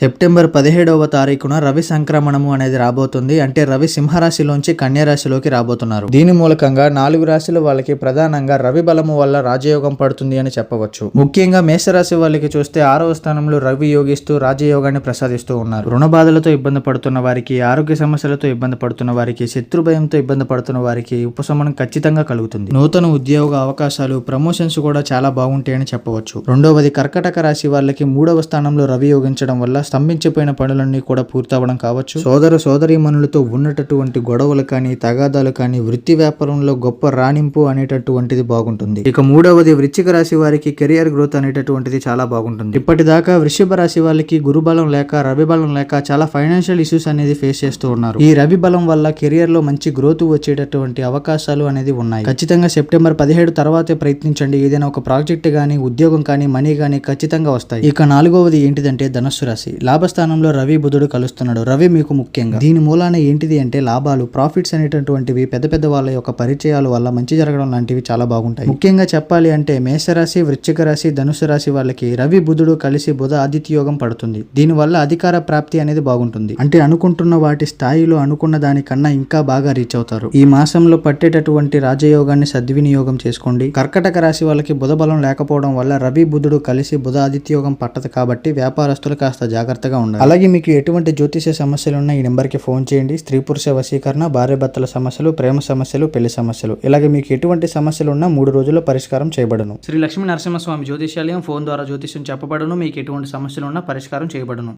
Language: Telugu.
సెప్టెంబర్ పదిహేడవ తారీఖున రవి సంక్రమణము అనేది రాబోతుంది. అంటే రవి సింహరాశిలోంచి కన్యరాశిలోకి రాబోతున్నారు. దీని మూలకంగా నాలుగు రాశుల వాళ్ళకి ప్రధానంగా రవి బలము వల్ల రాజయోగం పడుతుంది అని చెప్పవచ్చు. ముఖ్యంగా మేషరాశి వాళ్ళకి చూస్తే ఆరవ స్థానంలో రవి యోగిస్తూ రాజయోగాన్ని ప్రసాదిస్తూ ఉన్నారు. రుణ బాధలతో ఇబ్బంది పడుతున్న వారికి ఆరోగ్య సమస్యలతో ఇబ్బంది పడుతున్న వారికి శత్రు భయంతో ఇబ్బంది పడుతున్న వారికి ఉపశమనం ఖచ్చితంగా కలుగుతుంది. నూతన ఉద్యోగ అవకాశాలు ప్రమోషన్స్ కూడా చాలా బాగుంటాయని చెప్పవచ్చు. రెండవది కర్కటక రాశి వాళ్ళకి మూడవ స్థానంలో రవి యోగించడం వల్ల స్తంభించిపోయిన పనులన్నీ కూడా పూర్తవడం కావచ్చు. సోదర సోదరీమణులతో ఉన్నటువంటి గొడవలు కానీ తగాదాలు కానీ వృత్తి వ్యాపారంలో గొప్ప రాణింపు అనేటటువంటిది బాగుంటుంది. ఇక మూడవది వృశ్చిక రాశి వారికి కెరియర్ గ్రోత్ అనేటటువంటిది చాలా బాగుంటుంది. ఇప్పటిదాకా వృషభ రాశి వాళ్ళకి గురుబలం లేక రవి బలం లేక చాలా ఫైనాన్షియల్ ఇష్యూస్ అనేది ఫేస్ చేస్తూ ఉన్నారు. ఈ రవి బలం వల్ల కెరియర్లో మంచి గ్రోత్ వచ్చేటటువంటి అవకాశాలు అనేది ఉన్నాయి. ఖచ్చితంగా సెప్టెంబర్ పదిహేడు తర్వాతే ప్రయత్నించండి. ఏదైనా ఒక ప్రాజెక్ట్ గానీ ఉద్యోగం కానీ మనీ కానీ ఖచ్చితంగా వస్తాయి. ఇక నాలుగవది ఏంటిదంటే ధనస్సు రాశి. లాభస్థానంలో రవి బుధుడు కలుస్తున్నాడు. రవి మీకు ముఖ్యంగా. దీని మూలాన ఏంటిది అంటే లాభాలు ప్రాఫిట్స్ అనేటటువంటివి పెద్ద పెద్ద వాళ్ళ యొక్క పరిచయాల వల్ల మంచి జరగడం లాంటివి చాలా బాగుంటాయి. ముఖ్యంగా చెప్పాలి అంటే మేషరాశి వృశ్చిక రాశి ధనుసు రాశి వాళ్ళకి రవి బుధుడు కలిసి బుధ ఆదిత్య యోగం పడుతుంది. దీనివల్ల అధికార ప్రాప్తి అనేది బాగుంటుంది. అంటే అనుకుంటున్న వాటి స్థాయిలో అనుకున్న దానికన్నా ఇంకా బాగా రీచ్ అవుతారు. ఈ మాసంలో పట్టేటటువంటి రాజయోగాన్ని సద్వినియోగం చేసుకోండి. కర్కటక రాశి వాళ్ళకి బుధ బలం లేకపోవడం వల్ల రవి బుధుడు కలిసి బుధ ఆదిత్య యోగం పట్టదు కాబట్టి వ్యాపారస్తులు కాస్త జాగ్రత్తగా ఉండాలి. అలాగే మీకు ఎటువంటి జ్యోతిష సమస్యలు ఉన్న ఈ నెంబర్కి ఫోన్ చేయండి. స్త్రీ పురుష వశీకరణ భార్య భర్తల సమస్యలు ప్రేమ సమస్యలు పెళ్ళి సమస్యలు. ఇలాగే మీకు ఎటువంటి సమస్యలు ఉన్నా మూడు రోజుల్లో పరిష్కారం చేయబడను. శ్రీ లక్ష్మీ నరసింహస్వామి జ్యోతిష్యాలయం ఫోన్ ద్వారా జ్యోతిష్యం చెప్పబడను. మీకు ఎటువంటి సమస్యలు ఉన్నా పరిష్కారం చేయబడను.